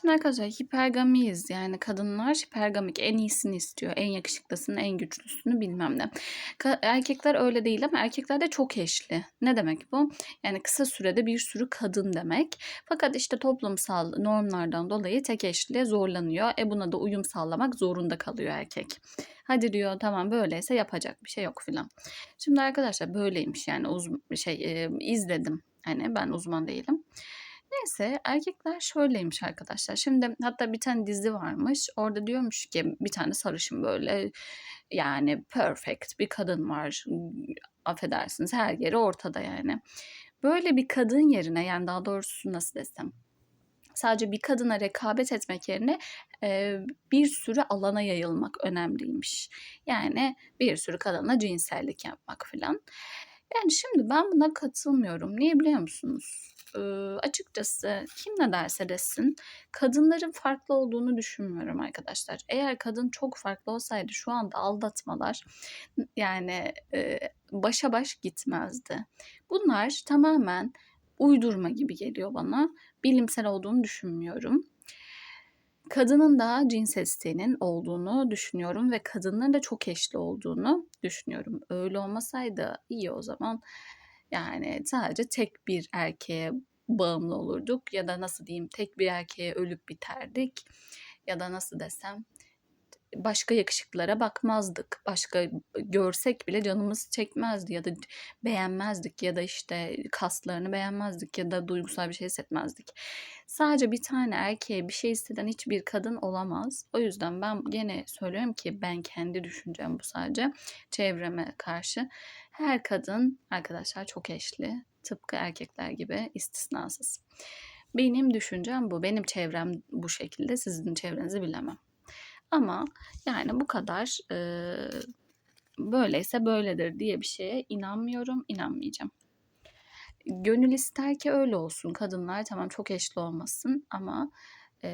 Şimdi arkadaşlar hipergamiyiz. Yani kadınlar hipergamik. En iyisini istiyor. En yakışıklısını, en güçlüsünü bilmem ne. Ka- erkekler öyle değil ama erkekler de çok eşli. Ne demek bu? Yani kısa sürede bir sürü kadın demek. Fakat işte toplumsal normlardan dolayı tek eşliğe zorlanıyor. E buna da uyum sağlamak zorunda kalıyor erkek. Hadi diyor tamam böyleyse yapacak bir şey yok filan. Şimdi arkadaşlar böyleymiş yani uz şey e, izledim. Hani ben uzman değilim. Neyse erkekler şöyleymiş arkadaşlar. Şimdi hatta bir tane dizi varmış. Orada diyormuş ki bir tane sarışın böyle yani perfect bir kadın var. Affedersiniz her yeri ortada yani. Böyle bir kadın yerine yani daha doğrusu nasıl desem sadece bir kadına rekabet etmek yerine e, bir sürü alana yayılmak önemliymiş. Yani bir sürü kadına cinsellik yapmak filan. Yani şimdi ben buna katılmıyorum. Niye biliyor musunuz? Ee, açıkçası kim ne derse desin kadınların farklı olduğunu düşünmüyorum arkadaşlar. Eğer kadın çok farklı olsaydı şu anda aldatmalar yani e, başa baş gitmezdi. Bunlar tamamen uydurma gibi geliyor bana. Bilimsel olduğunu düşünmüyorum. Kadının da cinsel isteğinin olduğunu düşünüyorum ve kadınların da çok eşli olduğunu düşünüyorum. Öyle olmasaydı iyi o zaman yani sadece tek bir erkeğe bağımlı olurduk ya da nasıl diyeyim tek bir erkeğe ölüp biterdik ya da nasıl desem başka yakışıklara bakmazdık. Başka görsek bile canımız çekmezdi ya da beğenmezdik ya da işte kaslarını beğenmezdik ya da duygusal bir şey hissetmezdik. Sadece bir tane erkeğe bir şey hisseden hiçbir kadın olamaz. O yüzden ben gene söylüyorum ki ben kendi düşüncem bu sadece çevreme karşı. Her kadın arkadaşlar çok eşli. Tıpkı erkekler gibi istisnasız. Benim düşüncem bu. Benim çevrem bu şekilde. Sizin çevrenizi bilemem. Ama yani bu kadar e, böyleyse böyledir diye bir şeye inanmıyorum, inanmayacağım. Gönül ister ki öyle olsun. Kadınlar tamam çok eşli olmasın ama e,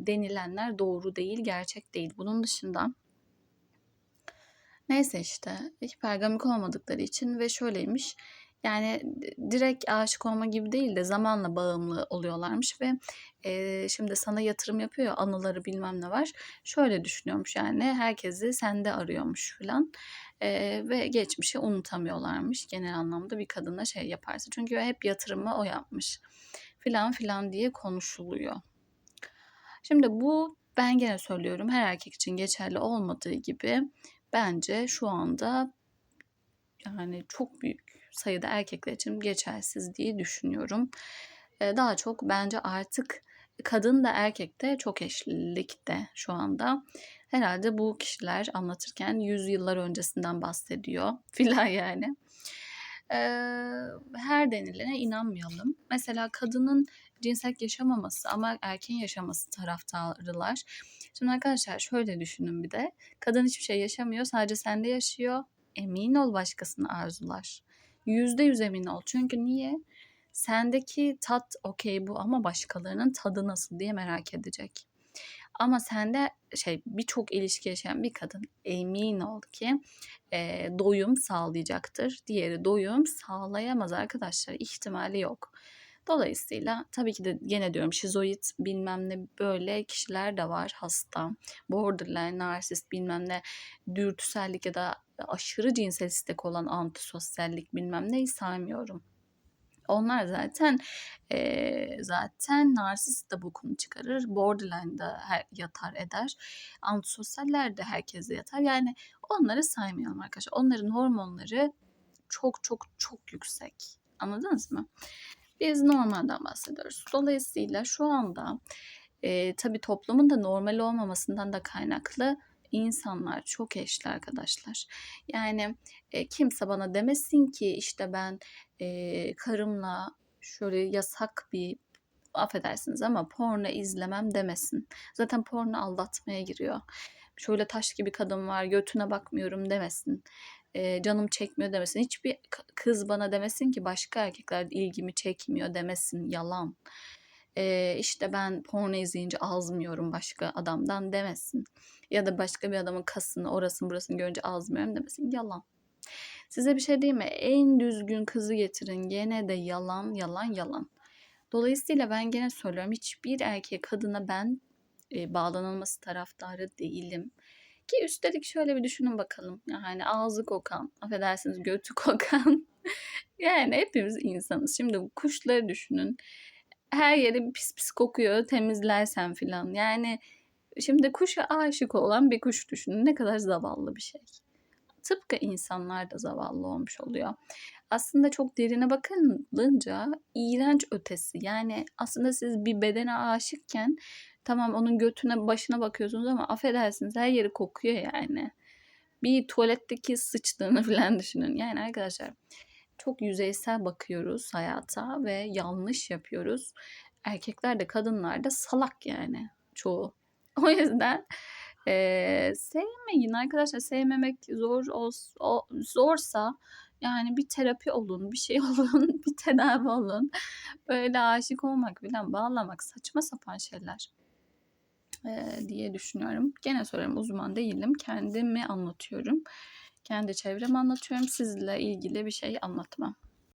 denilenler doğru değil, gerçek değil. Bunun dışında neyse işte hipergamik olmadıkları için ve şöyleymiş yani direkt aşık olma gibi değil de zamanla bağımlı oluyorlarmış ve e, şimdi sana yatırım yapıyor ya anıları bilmem ne var. Şöyle düşünüyormuş yani herkesi sende arıyormuş filan e, ve geçmişi unutamıyorlarmış genel anlamda bir kadına şey yaparsa. Çünkü hep yatırımı o yapmış filan filan diye konuşuluyor. Şimdi bu ben gene söylüyorum her erkek için geçerli olmadığı gibi bence şu anda yani çok büyük sayıda erkekler için geçersiz diye düşünüyorum. Daha çok bence artık kadın da erkek de çok eşlilikte şu anda. Herhalde bu kişiler anlatırken yüzyıllar öncesinden bahsediyor filan yani. Her denilene inanmayalım. Mesela kadının cinsellik yaşamaması ama erkeğin yaşaması taraftarılar. Şimdi arkadaşlar şöyle düşünün bir de. Kadın hiçbir şey yaşamıyor sadece sende yaşıyor. Emin ol başkasını arzular. Yüzde yüz emin ol. Çünkü niye? Sendeki tat okey bu ama başkalarının tadı nasıl diye merak edecek. Ama sende şey birçok ilişki yaşayan bir kadın emin ol ki e, doyum sağlayacaktır. Diğeri doyum sağlayamaz arkadaşlar. ihtimali yok. Dolayısıyla tabii ki de gene diyorum şizoid bilmem ne böyle kişiler de var hasta. Borderline, narsist bilmem ne dürtüsellik ya da aşırı cinsel istek olan antisosyallik bilmem neyi saymıyorum. Onlar zaten e, zaten narsist de bokunu çıkarır. Borderline'da her, yatar eder. Antisosyaller de herkese yatar. Yani onları saymayalım arkadaşlar. Onların hormonları çok çok çok yüksek. Anladınız mı? Biz normalden bahsediyoruz. Dolayısıyla şu anda e, tabii toplumun da normal olmamasından da kaynaklı insanlar çok eşli arkadaşlar. Yani e, kimse bana demesin ki işte ben e, karımla şöyle yasak bir affedersiniz ama porno izlemem demesin. Zaten porno aldatmaya giriyor. Şöyle taş gibi kadın var götüne bakmıyorum demesin. E, canım çekmiyor demesin. Hiçbir kız bana demesin ki başka erkekler ilgimi çekmiyor demesin. Yalan. E, işte ben porno izleyince azmıyorum başka adamdan demesin. Ya da başka bir adamın kasını orasını burasını görünce azmıyorum demesin. Yalan. Size bir şey diyeyim mi? En düzgün kızı getirin. Gene de yalan, yalan, yalan. Dolayısıyla ben gene söylüyorum hiçbir erkeğe kadına ben e, bağlanılması taraftarı değilim. Ki üstelik şöyle bir düşünün bakalım. Yani ağzı kokan, affedersiniz götü kokan. yani hepimiz insanız. Şimdi bu kuşları düşünün. Her yeri pis pis kokuyor temizlersen filan. Yani şimdi kuşa aşık olan bir kuş düşünün. Ne kadar zavallı bir şey. Tıpkı insanlar da zavallı olmuş oluyor. Aslında çok derine bakılınca iğrenç ötesi. Yani aslında siz bir bedene aşıkken tamam onun götüne başına bakıyorsunuz ama affedersiniz her yeri kokuyor yani. Bir tuvaletteki sıçtığını falan düşünün. Yani arkadaşlar çok yüzeysel bakıyoruz hayata ve yanlış yapıyoruz. Erkekler de kadınlar da salak yani çoğu. O yüzden eee, sevmeyin arkadaşlar. Sevmemek zor ol- zorsa yani bir terapi olun, bir şey olun, bir tedavi olun. Böyle aşık olmak bilen bağlamak saçma sapan şeyler eee, diye düşünüyorum. Gene soruyorum uzman değilim. Kendimi anlatıyorum. Kendi çevremi anlatıyorum. Sizle ilgili bir şey anlatmam.